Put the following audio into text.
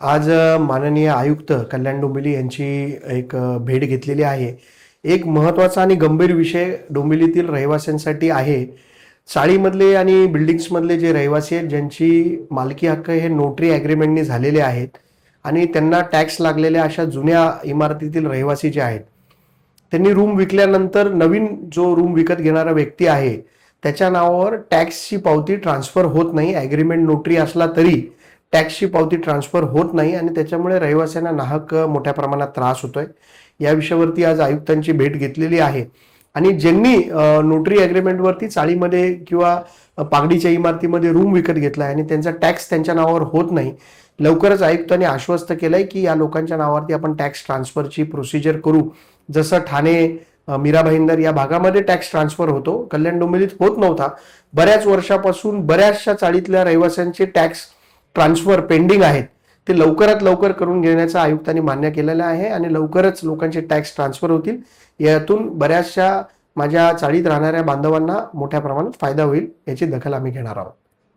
आज माननीय आयुक्त कल्याण डोंबिवली यांची एक भेट घेतलेली आहे. एक महत्त्वाचा आणि गंभीर विषय डोंबिवलीतील रहिवाशांसाठी आहे. चाळीमधले आणि बिल्डिंग्समधले जे रहिवासी आहेत ज्यांची मालकी हक्क हे नोटरी ॲग्रीमेंटनी झालेले आहेत आणि त्यांना टॅक्स लागलेल्या अशा जुन्या इमारतीतील रहिवासी जे आहेत त्यांनी रूम विकल्यानंतर नवीन जो रूम विकत घेणारा व्यक्ती आहे त्याच्या नावावर टॅक्सची पावती ट्रान्सफर होत नाही ॲग्रीमेंट नोटरी असला तरी. टॅक्सची पावती ट्रान्सफर होत नाही आणि त्याच्यामुळे रहिवाशांना नाहक मोठ्या प्रमाणात त्रास होतोय. या विषयावरती आज आयुक्तांची भेट घेतलेली आहे. आणि ज्यांनी नोटरी ॲग्रीमेंटवरती चाळीमध्ये किंवा पागडीच्या इमारतीमध्ये रूम विकत घेतलाय आणि त्यांचा टॅक्स त्यांच्या नावावर होत नाही लवकरच आयुक्तांनी आश्वस्त केलंय की या लोकांच्या नावावरती आपण टॅक्स ट्रान्सफरची प्रोसिजर करू. जसं ठाणे मीरा भाईंदर या भागामध्ये टॅक्स ट्रान्सफर होतो. कल्याण डोंबिवलीत होत नव्हता. बऱ्याच वर्षापासून बऱ्याचशा चाळीतल्या रहिवाशांचे टॅक्स ट्रान्सफर पेंडिंग आहेत ते लवकरात लवकर करून घेण्याचं आयुक्तांनी मान्य केलेलं आहे आणि लवकरच लोकांचे टॅक्स ट्रान्सफर होतील. यातून बऱ्याचशा माझ्या चाळीत राहणाऱ्या बांधवांना मोठ्या प्रमाणात फायदा होईल याची दखल आम्ही घेणार आहोत.